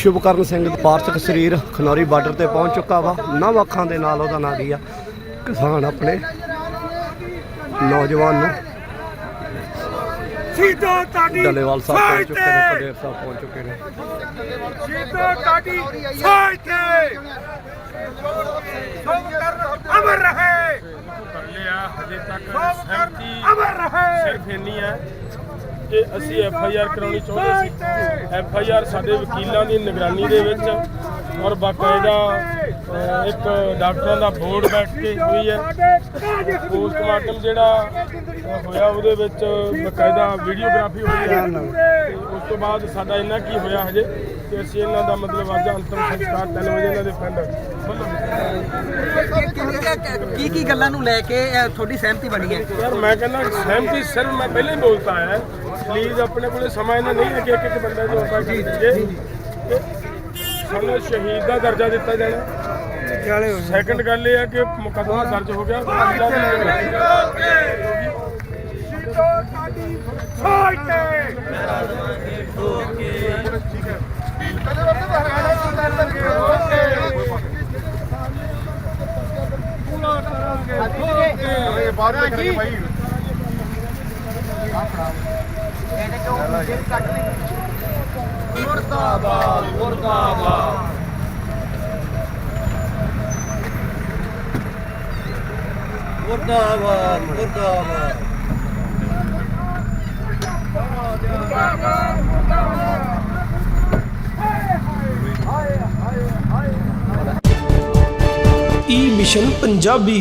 ਸ਼ੁਭਕਰਨ ਸਿੰਘ ਦਾ ਪਾਰਥਿਕ ਸਰੀਰ ਖਨੌਰੀ ਬਾਰਡਰ ਤੇ ਪਹੁੰਚ ਚੁੱਕਾ ਵਾ। ਨਵ ਅੱਖਾਂ ਦੇ ਨਾਲ ਉਹਦਾ ਨਾਂ ਕੀ ਆ। ਕਿਸਾਨ ਆਪਣੇ ਨੌਜਵਾਨ ਨੂੰ ਸਿੱਧਾ ਤੁਹਾਡੀ ਡੱਲੇਵਾਲ ਸਾਹਿਬ ਪਹੁੰਚ ਚੁੱਕੇ ਨੇ ਪਟੇਰ ਸਾਹਿਬ ਪਹੁੰਚ ਚੁੱਕੇ ਨੇ। ਸਿੱਧਾ ਤੁਹਾਡੀ ਫਾਈਟ ਅਮਰ ਰਹੇ। ਕਰ ਲਿਆ ਹਜੇ ਤੱਕ ਸਹਿਮਤੀ ਅਮਰ ਰਹੇ। ਸਿਰਫ ਇੰਨੀ ਹੈ ਕਿ ਅਸੀਂ ਐਫ ਆਈ ਆਰ ਕਰਾਉਣੀ ਚਾਹੁੰਦੇ ਸੀ। ਐਫ ਆਈ ਆਰ ਸਾਡੇ ਵਕੀਲਾਂ ਦੀ ਨਿਗਰਾਨੀ ਦੇ ਵਿੱਚ ਔਰ ਬਾਕਾਇਦਾ ਇੱਕ ਡਾਕਟਰਾਂ ਦਾ ਬੋਰਡ ਬੈਠ ਕੇ ਹੋਈ ਹੈ। ਪੋਸਟਮਾਰਟਮ ਜਿਹੜਾ ਹੋਇਆ ਉਹਦੇ ਵਿੱਚ ਬਾਕਾਇਦਾ ਵੀਡੀਓਗ੍ਰਾਫੀ ਹੋਈ ਹੈ। ਉਸ ਤੋਂ ਬਾਅਦ ਸਾਡਾ ਇੰਨਾ ਕੀ ਹੋਇਆ ਹਜੇ ਕਿ ਅਸੀਂ ਇਹਨਾਂ ਦਾ ਮਤਲਬ ਅੱਜ ਅੰਤਮ ਸੰਸਕਾਰ 3 ਵਜੇ ਇਹਨਾਂ ਦੇ ਪਿੰਡ ਵੱਲੋਂ। ਕੀ ਕੀ ਗੱਲਾਂ ਨੂੰ ਲੈ ਕੇ ਤੁਹਾਡੀ ਸਹਿਮਤੀ ਬਣੀ ਹੈ? ਯਾਰ ਮੈਂ ਕਹਿੰਦਾ ਸਹਿਮਤੀ ਸਿਰਫ ਮੈਂ ਪਹਿਲਾਂ ਹੀ ਬੋਲਤਾ ਹੈ। ਪਲੀਜ਼ ਆਪਣੇ ਕੋਲੇ ਸਮਾਂ ਇਹਨਾਂ ਨਹੀਂ ਹੈ ਕਿ ਇੱਕ ਬੰਦਾ ਜੋ ਆਪਾਂ ਤੇ ਸਾਨੂੰ ਸ਼ਹੀਦ ਦਾ ਦਰਜਾ ਦਿੱਤਾ ਜਾਣਾ। ਸੈਕੰਡ ਗੱਲ ਇਹ ਹੈ ਕਿ ਮੁਕੱਦਮਾ ਦਰਜ ਹੋ ਗਿਆ। ਅਗਲਾ ਵੀ ਸਿੱਧਾ ਤੁਹਾਡੀ ਫਾਈਟ ਮੁਰਦਾਬਾਦ ਮੁਰਦਾਬਾਦ। ਈ ਮਿਸ਼ਨ ਪੰਜਾਬੀ